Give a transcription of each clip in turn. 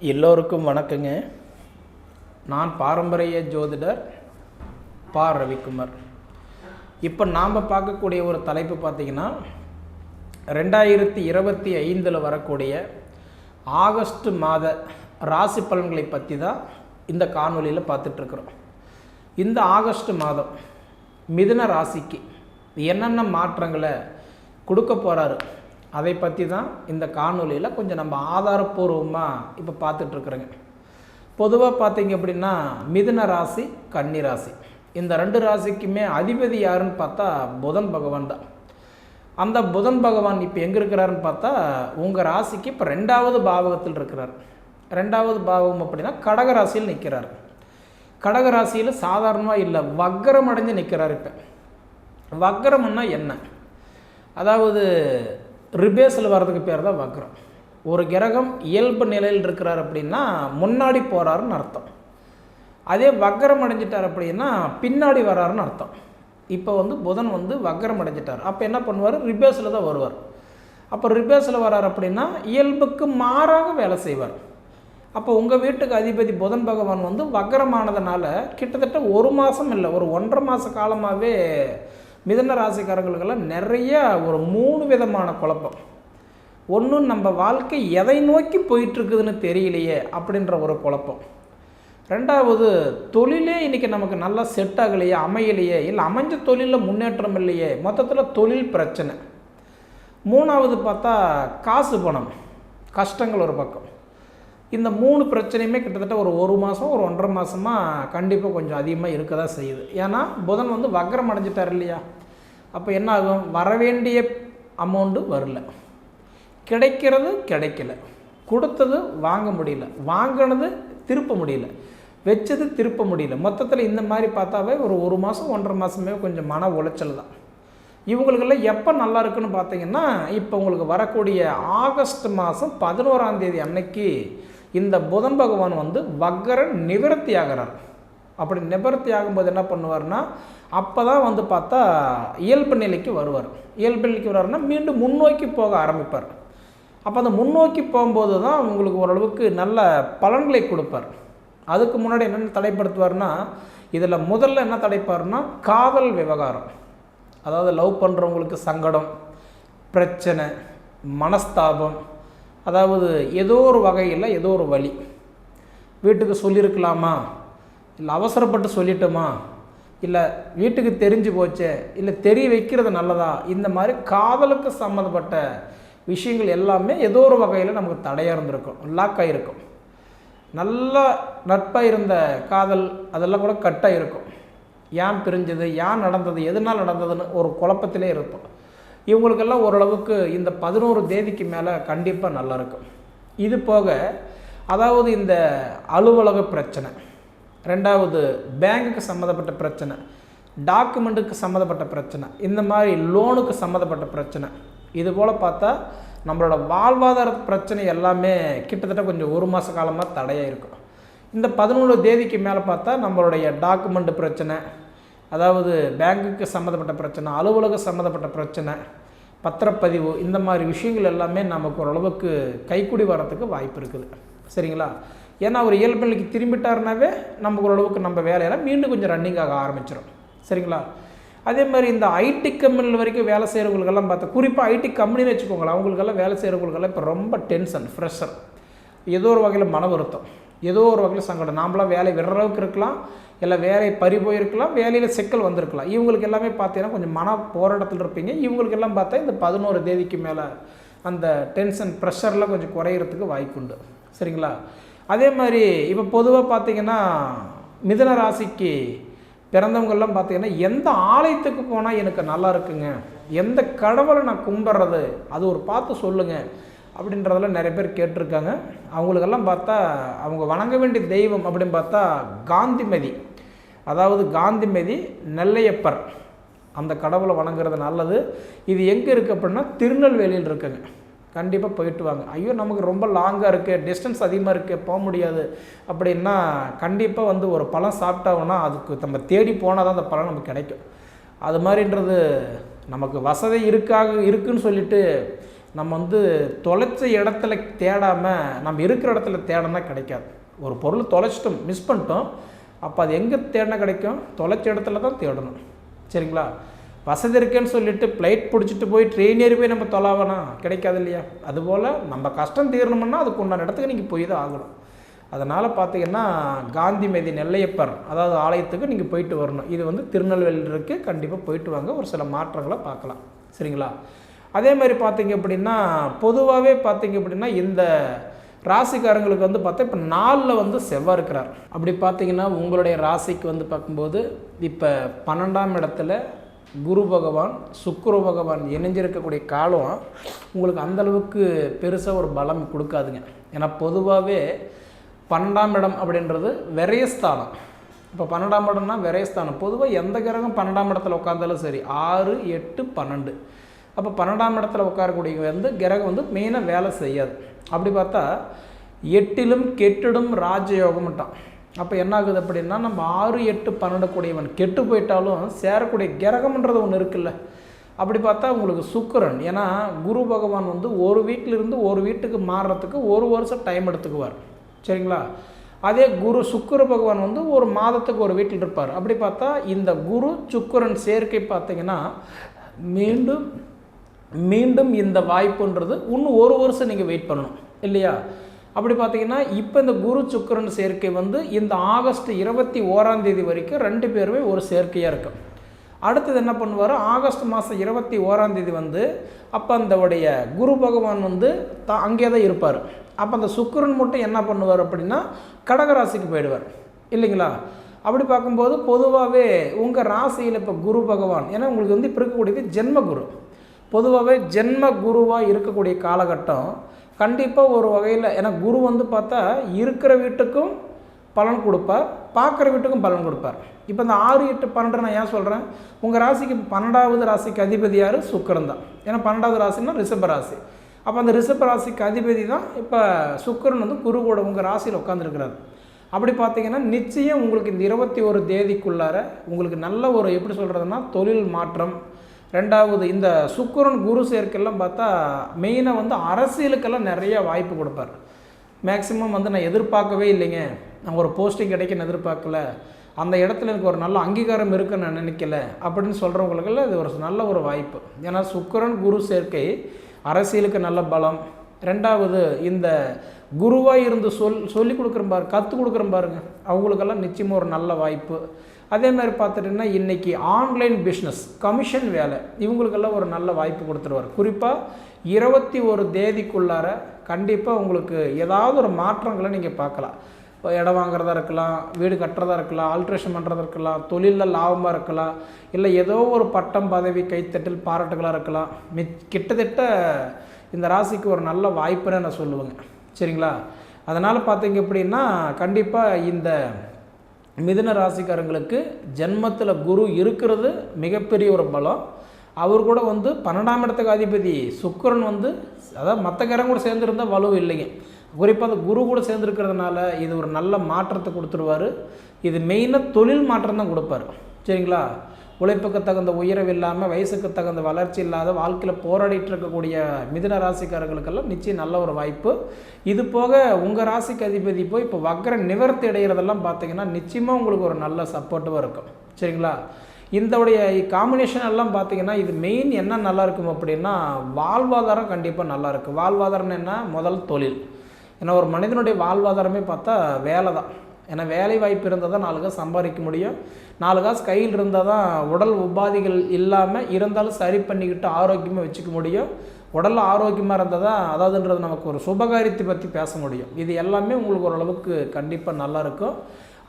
எல்லோருக்கும் வணக்கங்க. நான் பாரம்பரிய ஜோதிடர் பா ரவிக்குமார். இப்போ நாம் பார்க்கக்கூடிய ஒரு தலைப்பு பார்த்திங்கன்னா ரெண்டாயிரத்தி இருபத்தி ஐந்தில் வரக்கூடிய ஆகஸ்ட் மாத ராசி பலன்களை பற்றி தான் இந்த காணொலியில் பார்த்துட்ருக்குறோம் இந்த ஆகஸ்ட் மாதம் மிதுன ராசிக்கு என்னென்ன மாற்றங்களை கொடுக்க போகிறாரு அதை பற்றி தான் இந்த காணொலியில் கொஞ்சம் நம்ம ஆதாரப்பூர்வமாக இப்போ பார்த்துட்ருக்குறோங்க. பொதுவாக பார்த்தீங்க அப்படின்னா மிதுன ராசி கன்னி ராசி. இந்த ரெண்டு ராசிக்குமே அதிபதி யாருன்னு பார்த்தா புதன் பகவான் தான். அந்த புதன் பகவான் இப்போ எங்கே இருக்கிறாருன்னு பார்த்தா உங்கள் ராசிக்கு இப்போ ரெண்டாவது பாவகத்தில் இருக்கிறார். ரெண்டாவது பாவகம் அப்படின்னா கடக ராசியில் நிற்கிறார் கடக ராசியில் சாதாரணமாக இல்லை வக்கரம் அடைஞ்சு நிற்கிறார் இப்போ. வக்கரம்னா என்ன? அதாவது ரிபேஸில் வர்றதுக்கு பேர் தான் வக்ரம். ஒரு கிரகம் இயல்பு நிலையில் இருக்கிறார் அப்படின்னா முன்னாடி போகிறாருன்னு அர்த்தம். அதே வக்கரம் அடைஞ்சிட்டார் அப்படின்னா பின்னாடி வராருன்னு அர்த்தம். இப்போ வந்து புதன் வந்து வக்கரம் அடைஞ்சிட்டார். அப்போ என்ன பண்ணுவார்? ரிபேஸில் தான் வருவார். அப்போ ரிபேஸில் வரார் அப்படின்னா இயல்புக்கு மாறாக வேலை செய்வார். அப்போ உங்கள் வீட்டுக்கு அதிபதி புதன் பகவான் வந்து வக்கரமானதுனால கிட்டத்தட்ட ஒரு மாதம் இல்லை ஒரு ஒன்றரை மாத காலமாகவே மிதன ராசிக்காரங்களுக்கெல்லாம் நிறைய ஒரு மூணு விதமான குழப்பம். ஒன்றும் நம்ம வாழ்க்கை எதை நோக்கி போயிட்டுருக்குதுன்னு தெரியலையே அப்படின்ற ஒரு குழப்பம். ரெண்டாவது தொழிலே இன்றைக்கி நமக்கு நல்லா செட் ஆகலையே அமையலையே இல்லை அமைஞ்ச தொழிலில் முன்னேற்றம் இல்லையே மொத்தத்தில் தொழில் பிரச்சனை. மூணாவது பார்த்தா காசு பணம் கஷ்டங்கள் ஒரு பக்கம். இந்த மூணு பிரச்சனையுமே கிட்டத்தட்ட ஒரு ஒரு மாதம் ஒரு ஒன்றரை மாதமாக கண்டிப்பாக கொஞ்சம் அதிகமாக இருக்க தான் செய்யுது. ஏன்னா புதன் வந்து வக்ரம் அடைஞ்சிட்டார் இல்லையா? அப்போ என்ன ஆகும்? வரவேண்டிய அமௌண்ட்டு வரல. கிடைக்கிறது கிடைக்கல. கொடுத்தது வாங்க முடியல. வாங்கினது திருப்ப முடியல. வச்சது திருப்ப முடியல. மொத்தத்தில் இந்த மாதிரி பார்த்தாவே ஒரு ஒரு மாதம் ஒன்றரை மாதமே கொஞ்சம் மன உளைச்சல் தான். இவங்களுக்கெல்லாம் எப்போ நல்லா இருக்குன்னு பார்த்தீங்கன்னா இப்போ உங்களுக்கு வரக்கூடிய ஆகஸ்ட் மாதம் பதினோராந்தேதி அன்னைக்கு இந்த புதன் பகவான் வந்து வக்கர நிவர்த்தி ஆகிறார் அப்படி நிவர்த்தி ஆகும்போது என்ன பண்ணுவார்னா அப்போ தான் வந்து பார்த்தா இயல்பு நிலைக்கு வருவார். இயல்பு நிலைக்கு வர்றாருன்னா மீண்டும் முன்னோக்கி போக ஆரம்பிப்பார். அப்போ அந்த முன்னோக்கி போகும்போது தான் உங்களுக்கு ஓரளவுக்கு நல்ல பலன்களை கொடுப்பார். அதுக்கு முன்னாடி என்னென்ன தடைப்படுத்துவார்னா இதில் முதல்ல என்ன தடைப்பார்னா காதல் விவகாரம். அதாவது லவ் பண்ணுறவங்களுக்கு சங்கடம் பிரச்சனை மனஸ்தாபம் அதாவது ஏதோ ஒரு வகையில் ஏதோ ஒரு வழி. வீட்டுக்கு சொல்லியிருக்கலாமா இல்லை அவசரப்பட்டு சொல்லிட்டோமா? இல்லை வீட்டுக்கு தெரிஞ்சு போச்சே? இல்லை தெரிய வைக்கிறது நல்லதா? இந்த மாதிரி காதலுக்கு சம்மந்தப்பட்ட விஷயங்கள் எல்லாமே ஏதோ ஒரு வகையில் நமக்கு தடையாக இருந்திருக்கும். லாக் ஆகிருக்கும் நல்ல நட்பாக இருந்த காதல் அதெல்லாம் கூட கட்டாக இருக்கும் ஏன் பிரிஞ்சது? ஏன் நடந்தது? எதனால் நடந்ததுன்னு ஒரு குழப்பத்திலே இருப்போம். இவங்களுக்கெல்லாம் ஓரளவுக்கு இந்த பதினோரு தேதிக்கு மேலே கண்டிப்பாக நல்லாயிருக்கும் இது போக அதாவது இந்த அலுவலக பிரச்சனை ரெண்டாவது பேங்குக்கு சம்மந்தப்பட்ட பிரச்சனை டாக்குமெண்ட்டுக்கு சம்மந்தப்பட்ட பிரச்சனை இந்த மாதிரி லோனுக்கு சம்மந்தப்பட்ட பிரச்சனை இது போல் பார்த்தா நம்மளோட வாழ்வாதார பிரச்சனை எல்லாமே கிட்டத்தட்ட கொஞ்சம் ஒரு மாத காலமாக தடையாக இருக்கும். இந்த பதினொன்று தேதிக்கு மேலே பார்த்தா நம்மளுடைய டாக்குமெண்ட் பிரச்சனை அதாவது பேங்குக்கு சம்மந்தப்பட்ட பிரச்சனை அலுவலக சம்மந்தப்பட்ட பிரச்சனை பத்திரப்பதிவு இந்த மாதிரி விஷயங்கள் எல்லாமே நமக்கு ஓரளவுக்கு கைக்குடி வரத்துக்கு வாய்ப்பு இருக்குது. சரிங்களா? ஏன்னா ஒரு இயல்பு நிலைக்கு திரும்பிட்டாருனாவே நமக்கு ஓரளவுக்கு நம்ம வேலையெல்லாம் மீண்டும் கொஞ்சம் ரன்னிங் ஆக ஆரம்பிச்சிடும் சரிங்களா? அதே மாதிரி இந்த ஐடி கம்பெனியில் வரைக்கும் வேலை செய்கிறவங்களுக்கெல்லாம் பார்த்தா குறிப்பாக ஐடி கம்பெனின்னு வச்சுக்கோங்களேன் அவங்களுக்கெல்லாம் வேலை செய்கிறவங்களுக்கெல்லாம் இப்போ ரொம்ப டென்ஷன் ஃப்ரெஷர் ஏதோ ஒரு வகையில் மன வருத்தம் ஏதோ ஒரு வகையில் சங்கடம். நாமளாம் வேலை விடுற அளவுக்கு இருக்கலாம் இல்லை வேலை பறி போயிருக்கலாம் வேலையில் சிக்கல் வந்திருக்கலாம். இவங்களுக்கு எல்லாமே பார்த்தீங்கன்னா கொஞ்சம் மன போராட்டத்தில் இருப்பீங்க. இவங்களுக்கு எல்லாம் பார்த்தா இந்த பதினோரு தேதிக்கு மேலே அந்த டென்ஷன் ப்ரெஷர்லாம் கொஞ்சம் குறையிறதுக்கு வாய்ப்புண்டு. சரிங்களா? அதே மாதிரி இப்போ பொதுவாக பார்த்தீங்கன்னா மிதன ராசிக்கு பிறந்தவங்கள்லாம் பார்த்தீங்கன்னா எந்த ஆலயத்துக்கு போனால் எனக்கு நல்லா இருக்குங்க? எந்த கடவுளை நான் கும்பிட்றது? அது ஒரு பார்த்து சொல்லுங்கள் அப்படின்றதெல்லாம் நிறைய பேர் கேட்டிருக்காங்க. அவங்களுக்கெல்லாம் பார்த்தா அவங்க வணங்க வேண்டிய தெய்வம் அப்படின்னு பார்த்தா காந்திமதி அதாவது காந்திமதி நெல்லையப்பர். அந்த கடவுளை வணங்குறது நல்லது. இது எங்கே இருக்குது அப்படின்னா திருநெல்வேலியில் இருக்குங்க. கண்டிப்பாக போயிட்டு வாங்க. ஐயோ நமக்கு ரொம்ப லாங்காக இருக்குது டிஸ்டன்ஸ் அதிகமாக இருக்குது போக முடியாது. அப்படின்னா கண்டிப்பாக வந்து ஒரு பழம் சாப்பிட்டாங்கன்னா அதுக்கு நம்ம தேடி போனால் தான் அந்த பழம் நமக்கு கிடைக்கும். அது மாதிரின்றது நமக்கு வசதி இருக்காக இருக்குன்னு சொல்லிட்டு நம்ம வந்து தொலைச்ச இடத்துல தேடாமல் நம்ம இருக்கிற இடத்துல தேடனா கிடைக்காது. ஒரு பொருள் தொலைச்சிட்டோம் மிஸ் பண்ணிட்டோம் அப்போ அது எங்கே தேடினா கிடைக்கும்? தொலைச்ச இடத்துல தான் தேடணும். சரிங்களா? வசதி இருக்குன்னு சொல்லிட்டு ஃப்ளைட் பிடிச்சிட்டு போய் ட்ரெயின் ஏறி போய் நம்ம தொலாவனா? கிடைக்காது இல்லையா? அதுபோல் நம்ம கஷ்டம் தீரணும்னா அதுக்கு உண்டான இடத்துக்கு நீங்கள் போய் தான் ஆகணும். அதனால் பார்த்தீங்கன்னா காந்திமதி நெல்லையப்பர் அதாவது ஆலயத்துக்கு நீங்கள் போயிட்டு வரணும். இது வந்து திருநெல்வேலியில் இருக்குது கண்டிப்பாக போயிட்டு வாங்க. ஒரு சில மாற்றங்களை பார்க்கலாம். சரிங்களா? அதே மாதிரி பார்த்தீங்க அப்படின்னா பொதுவாகவே பார்த்தீங்க அப்படின்னா இந்த ராசிக்காரங்களுக்கு வந்து பார்த்தா இப்போ நாலில் வந்து செவ்வாய் இருக்கிறார். அப்படி பார்த்தீங்கன்னா உங்களுடைய ராசிக்கு வந்து பார்க்கும்போது இப்போ பன்னெண்டாம் இடத்துல குரு பகவான் சுக்குர பகவான் இணைஞ்சிருக்கக்கூடிய காலம் உங்களுக்கு அந்தளவுக்கு பெருசாக ஒரு பலம் கொடுக்காதுங்க. ஏன்னா பொதுவாகவே பன்னெண்டாம் இடம் அப்படின்றது விரயஸ்தானம். இப்போ பன்னெண்டாம் இடம்னா விரயஸ்தானம். பொதுவாக எந்த கிரகம் பன்னெண்டாம் இடத்துல உட்காந்தாலும் சரி ஆறு எட்டு பன்னெண்டு. அப்போ பன்னெண்டாம் இடத்துல உட்காரக்கூடிய வந்து கிரகம் வந்து மெயினாக வேலை செய்யாது. அப்படி பார்த்தா எட்டிலும் கெட்டிடும் ராஜயோகம்ட்டான். அப்போ என்ன ஆகுது அப்படின்னா நம்ம ஆறு எட்டு பன்னெண்டு கூடியவன் கெட்டு போயிட்டாலும் சேரக்கூடிய கிரகம்ன்றது ஒன்று இருக்குல்ல. அப்படி பார்த்தா உங்களுக்கு சுக்கிரன் ஏன்னா குரு பகவான் வந்து ஒரு வீட்டிலிருந்து ஒரு வீட்டுக்கு மாறுறதுக்கு ஒரு வருஷம் டைம் எடுத்துக்குவார். சரிங்களா? அதே குரு சுக்கர பகவான் வந்து ஒரு மாதத்துக்கு ஒரு வீட்டில் இருப்பார். அப்படி பார்த்தா இந்த குரு சுக்கிரன் சேர்க்கை பார்த்தீங்கன்னா மீண்டும் மீண்டும் இந்த வாய்ப்புன்றது இன்னும் ஒரு வருஷம் நீங்கள் வெயிட் பண்ணணும். இல்லையா? அப்படி பார்த்தீங்கன்னா இப்போ இந்த குரு சுக்கரன் சேர்க்கை வந்து இந்த ஆகஸ்ட் இருபத்தி ஓராம் தேதி வரைக்கும் ரெண்டு பேருமே ஒரு சேர்க்கையாக இருக்கும். அடுத்தது என்ன பண்ணுவார்? ஆகஸ்ட் மாதம் இருபத்தி ஓராம் தேதி வந்து அப்போ அந்தவுடைய குரு பகவான் வந்து த அங்கே தான் இருப்பார். அப்போ அந்த சுக்கரன் மட்டும் என்ன பண்ணுவார் அப்படின்னா கடகராசிக்கு போயிடுவார். இல்லைங்களா? அப்படி பார்க்கும்போது பொதுவாகவே உங்கள் ராசியில் இப்போ குரு பகவான் ஏன்னா உங்களுக்கு வந்து இப்போ இருக்கக்கூடியது ஜென்ம குரு. பொதுவாகவே ஜென்ம குருவாக இருக்கக்கூடிய காலகட்டம் கண்டிப்பாக ஒரு வகையில் ஏன்னா குரு வந்து பார்த்தா இருக்கிற வீட்டுக்கும் பலன் கொடுப்பார் பார்க்குற வீட்டுக்கும் பலன் கொடுப்பார். இப்போ இந்த ஆறு எட்டு பன்னெண்டு நான் ஏன் சொல்கிறேன் உங்கள் ராசிக்கு பன்னெண்டாவது ராசிக்கு அதிபதி யார்? சுக்கரன் தான். ஏன்னா பன்னெண்டாவது ராசின்னா ரிஷப ராசி. அப்போ அந்த ரிஷப ராசிக்கு அதிபதி தான் இப்போ சுக்கரன் வந்து குரு கூட உங்கள் ராசியில் உட்காந்துருக்கிறார் அப்படி பார்த்தீங்கன்னா நிச்சயம் உங்களுக்கு இந்த இருபத்தி ஒரு தேதிக்குள்ளார உங்களுக்கு நல்ல ஒரு எப்படி சொல்கிறதுனா தொழில் மாற்றம் ரெண்டாவது இந்த சுக்கரன் குரு சேர்க்கையெல்லாம் பார்த்தா மெயினாக வந்து அரசியலுக்கெல்லாம் நிறைய வாய்ப்பு கொடுப்பார். மேக்ஸிமம் வந்து நான் எதிர்பார்க்கவே இல்லைங்க. நான் ஒரு போஸ்டிங் கிடைக்குன்னு எதிர்பார்க்கல. அந்த இடத்துல எனக்கு ஒரு நல்ல அங்கீகாரம் இருக்குன்னு நான் நினைக்கல. அப்படின்னு சொல்கிறவங்களுக்கெல்லாம் இது ஒரு நல்ல ஒரு வாய்ப்பு. ஏன்னா சுக்கரன் குரு சேர்க்கை அரசியலுக்கு நல்ல பலம். ரெண்டாவது இந்த குருவாக இருந்து சொல் சொல்லி கொடுக்குறேன் பாரு கற்றுக் கொடுக்குறேன் பாருங்க. அவங்களுக்கெல்லாம் நிச்சயமாக ஒரு நல்ல வாய்ப்பு. அதே மாதிரி பார்த்துட்டிங்கன்னா இன்றைக்கி ஆன்லைன் பிஸ்னஸ் கமிஷன் வேலை இவங்களுக்கெல்லாம் ஒரு நல்ல வாய்ப்பு கொடுத்துருவார். குறிப்பாக இருபத்தி ஒரு தேதிக்குள்ளார கண்டிப்பாக உங்களுக்கு ஏதாவது ஒரு மாற்றங்களை நீங்கள் பார்க்கலாம். இப்போ இடம் வாங்குறதா இருக்கலாம் வீடு கட்டுறதா இருக்கலாம் ஆல்ட்ரேஷன் பண்ணுறதா இருக்கலாம் தொழிலில் லாபமாக இருக்கலாம் இல்லை ஏதோ ஒரு பட்டம் பதவி கைத்தட்டல் பாராட்டுகளாக இருக்கலாம். மி கிட்டத்தட்ட இந்த ராசிக்கு ஒரு நல்ல வாய்ப்புன்னு நான் சொல்லுவேங்க. சரிங்களா? அதனால் பார்த்தீங்க அப்படின்னா கண்டிப்பாக இந்த மிதுன ராசிக்காரங்களுக்கு ஜென்மத்தில் குரு இருக்கிறது மிகப்பெரிய ஒரு பலம். அவர் கூட வந்து பன்னெண்டாம் இடத்துக்கு அதிபதி சுக்கரன் வந்து அதாவது மற்ற கிரகம் கூட சேர்ந்துருந்தால் வலு இல்லைங்க. குறிப்பாக அந்த குரு கூட சேர்ந்துருக்கிறதுனால இது ஒரு நல்ல மாற்றத்தை கொடுத்துருவார். இது மெயினாக தொழில் மாற்றம் தான் கொடுப்பார். சரிங்களா? உழைப்புக்கு தகுந்த உயர்வு இல்லாமல் வயசுக்கு தகுந்த வளர்ச்சி இல்லாத வாழ்க்கையில் போராடிட்டு இருக்கக்கூடிய மிதுன ராசிக்காரர்களுக்கெல்லாம் நிச்சயம் நல்ல ஒரு வாய்ப்பு. இது போக உங்கள் ராசிக்கு அதிபதி போய் இப்போ வக்கர நிவர்த்தி அடைகிறதெல்லாம் பார்த்தீங்கன்னா நிச்சயமாக உங்களுக்கு ஒரு நல்ல சப்போர்ட்டிவாக இருக்கும். சரிங்களா? இந்தோடைய காம்பினேஷன் எல்லாம் பார்த்தீங்கன்னா இது மெயின் என்ன நல்லா இருக்கும் அப்படின்னா வாழ்வாதாரம் கண்டிப்பாக நல்லா இருக்கும். வாழ்வாதாரம் என்ன? முதல் தொழில். ஏன்னா ஒரு மனிதனுடைய வாழ்வாதாரமே பார்த்தா வேலை தான் ஏன்னா வேலை வாய்ப்பு இருந்தால் தான் நாலு காசு சம்பாதிக்க முடியும். நாலு காசு கையில் இருந்தால் தான் உடல் உபாதிகள் இல்லாமல் இருந்தாலும் சரி பண்ணிக்கிட்டு ஆரோக்கியமாக வச்சுக்க முடியும். உடல் ஆரோக்கியமாக இருந்தால் தான் அதாவதுன்றது நமக்கு ஒரு சுபகாரியத்தை பற்றி பேச முடியும். இது எல்லாமே உங்களுக்கு ஓரளவுக்கு கண்டிப்பாக நல்லா இருக்கும்.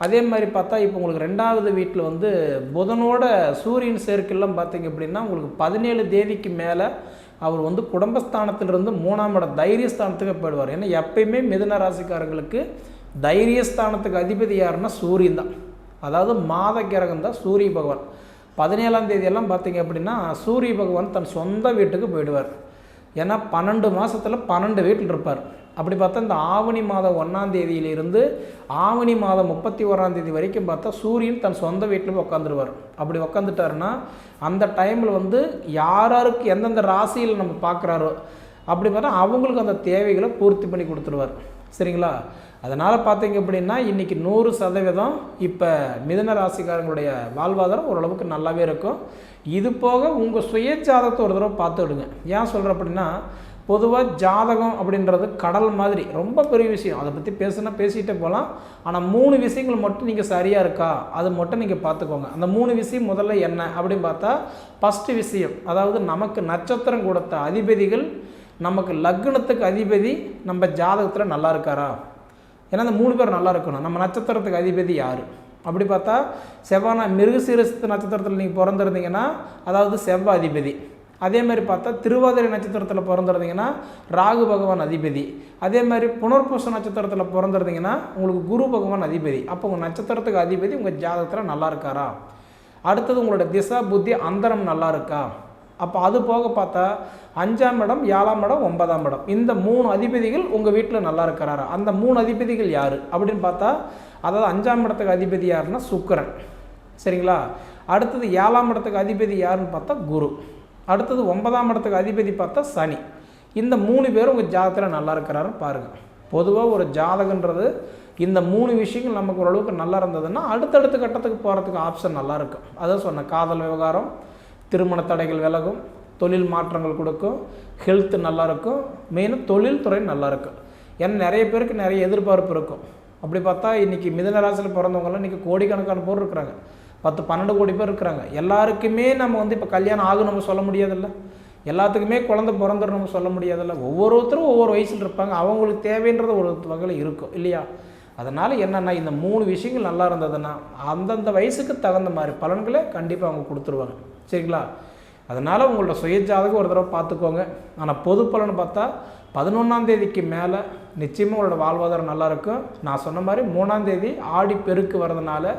அதே மாதிரி பார்த்தா இப்போ உங்களுக்கு ரெண்டாவது வீட்டில் வந்து புதனோட சூரியன் சேர்க்கையெல்லாம் பார்த்தீங்க அப்படின்னா உங்களுக்கு பதினேழு தேதிக்கு மேலே அவர் வந்து குடும்பஸ்தானத்திலிருந்து மூணாம் இடம் தைரியஸ்தானத்துக்கு போயிடுவார். ஏன்னா எப்பயுமே மிதுன ராசிக்காரங்களுக்கு தைரியஸ்தானத்துக்கு அதிபதி யாருன்னா சூரியன் தான். அதாவது மாத கிரகம் தான் சூரிய பகவான். பதினேழாம் தேதியெல்லாம் பார்த்தீங்க அப்படின்னா சூரிய பகவான் தன் சொந்த வீட்டுக்கு போயிடுவார். ஏன்னா பன்னெண்டு மாதத்தில் பன்னெண்டு வீட்டில் இருப்பார். அப்படி பார்த்தா இந்த ஆவணி மாதம் ஒன்றாம் தேதியிலிருந்து ஆவணி மாதம் முப்பத்தி ஓராம் தேதி வரைக்கும் பார்த்தா சூரியன் தன் சொந்த வீட்டில் போய் உட்காந்துருவார் அப்படி உட்காந்துட்டாருன்னா அந்த டைமில் வந்து யார் யாருக்கு எந்தெந்த ராசியில் நம்ம பார்க்குறாரோ அப்படி பார்த்தா அவங்களுக்கு அந்த தேவைகளை பூர்த்தி பண்ணி கொடுத்துருவார். சரிங்களா? அதனால் பார்த்தீங்க அப்படின்னா இன்றைக்கி நூறு சதவீதம் இப்போ மிதன ராசிக்காரங்களுடைய வாழ்வாதாரம் ஓரளவுக்கு நல்லாவே இருக்கும். இது போக உங்கள் சுய ஜாதகத்தை ஒரு தடவை பார்த்துடுங்க ஏன் சொல்கிறேன் அப்படின்னா பொதுவாக ஜாதகம் அப்படின்றது கடல் மாதிரி ரொம்ப பெரிய விஷயம். அதை பற்றி பேசுனா பேசிகிட்டே போகலாம். ஆனால் மூணு விஷயங்கள் மட்டும் நீங்கள் சரியாக இருக்கா? அது மட்டும் நீங்கள் பார்த்துக்கோங்க. அந்த மூணு விஷயம் முதல்ல என்ன அப்படின்னு பார்த்தா ஃபஸ்ட்டு விஷயம் அதாவது நமக்கு நட்சத்திரம் கொடுத்த அதிபதிகள் நமக்கு லக்னத்துக்கு அதிபதி நம்ம ஜாதகத்தில் நல்லா இருக்காரா? ஏன்னா அந்த மூணு பேர் நல்லா இருக்கணும். நம்ம நட்சத்திரத்துக்கு அதிபதி யார்? அப்படி பார்த்தா செவ்வாய் மிருகசீரசத்து நட்சத்திரத்தில் நீங்கள் பிறந்திருந்தீங்கன்னா அதாவது செவ்வாய் அதிபதி. அதே மாதிரி பார்த்தா திருவாதிரை நட்சத்திரத்தில் பிறந்திருந்தீங்கன்னா ராகு பகவான் அதிபதி. அதே மாதிரி புனர்பூச நட்சத்திரத்தில் பிறந்திருந்தீங்கன்னா உங்களுக்கு குரு பகவான் அதிபதி. அப்போ உங்கள் நட்சத்திரத்துக்கு அதிபதி உங்கள் ஜாதகத்தில் நல்லா இருக்காரா? அடுத்தது உங்களோட திசா புத்தி அந்தரம் நல்லா இருக்கா? அப்போ அது போக பார்த்தா அஞ்சாம் இடம் ஏழாம் இடம் ஒன்பதாம் இடம். இந்த மூணு அதிபதிகள் உங்கள் வீட்டில் நல்லா இருக்கிறாரா? அந்த மூணு அதிபதிகள் யார்? அப்படின்னு பார்த்தா அதாவது அஞ்சாம் இடத்துக்கு அதிபதி யாருன்னா சுக்கரன். சரிங்களா? அடுத்தது ஏழாம் இடத்துக்கு அதிபதி யாருன்னு பார்த்தா குரு. அடுத்தது ஒன்பதாம் இடத்துக்கு அதிபதி பார்த்தா சனி. இந்த மூணு பேரும் உங்கள் ஜாதகத்தில் நல்லா இருக்கிறாருன்னு பாருங்கள் பொதுவாக ஒரு ஜாதகன்றது இந்த மூணு விஷயங்கள் நமக்கு ஓரளவுக்கு நல்லா இருந்ததுன்னா அடுத்தடுத்த கட்டத்துக்கு போகிறதுக்கு ஆப்ஷன் நல்லா இருக்கும். அதான் சொன்னேன் காதல் விவகாரம் திருமண தடைகள் விலகும் தொழில் மாற்றங்கள் கொடுக்கும் ஹெல்த் நல்லாயிருக்கும் மெயினாக தொழில்துறை நல்லாயிருக்கும் ஏன்னா நிறைய பேருக்கு நிறைய எதிர்பார்ப்பு இருக்கும். அப்படி பார்த்தா இன்றைக்கி மிதன ராசியில் பிறந்தவங்கலாம் இன்றைக்கி கோடிக்கணக்கான பேர் இருக்கிறாங்க. பத்து பன்னெண்டு கோடி பேர் இருக்கிறாங்க. எல்லாருக்குமே நம்ம வந்து இப்போ கல்யாணம் ஆகும் நம்ம சொல்ல முடியாதுல்ல. எல்லாத்துக்குமே குழந்தை பிறந்துடும் நம்ம சொல்ல முடியாதுல்ல. ஒவ்வொருத்தரும் ஒவ்வொரு வயசில் இருப்பாங்க. அவங்களுக்கு தேவைன்றது ஒரு வகையில் இருக்கும். இல்லையா? அதனால் என்னென்னா இந்த மூணு விஷயங்கள் நல்லா இருந்ததுன்னா அந்தந்த வயசுக்கு தகுந்த மாதிரி பலன்களை கண்டிப்பாக அவங்க கொடுத்துருவாங்க. சரிங்களா? அதனால் உங்களோட சுயஜாதகம் ஒரு தடவை பார்த்துக்கோங்க. ஆனால் பொது பலன் பார்த்தா பதினொன்றாம் தேதிக்கு மேலே நிச்சயமாக உங்களோட வாழ்வாதாரம் நல்லாயிருக்கும் நான் சொன்ன மாதிரி மூணாம் தேதி ஆடி பெருக்கு வரதுனால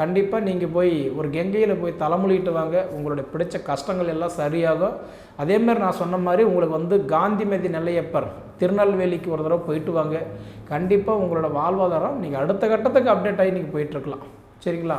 கண்டிப்பாக நீங்கள் போய் ஒரு கெங்கையில் போய் தலைமொழிட்டு வாங்க. உங்களுடைய பிடிச்ச கஷ்டங்கள் எல்லாம் சரியாகும். அதேமாதிரி நான் சொன்ன மாதிரி உங்களுக்கு வந்து காந்திமதி நெல்லையப்பர் திருநெல்வேலிக்கு ஒரு தடவை போயிட்டு வாங்க. கண்டிப்பாக உங்களோட வாழ்வாதாரம் நீங்கள் அடுத்த கட்டத்துக்கு அப்டேட் ஆகி நீங்கள் போயிட்டுருக்கலாம் சரிங்களா?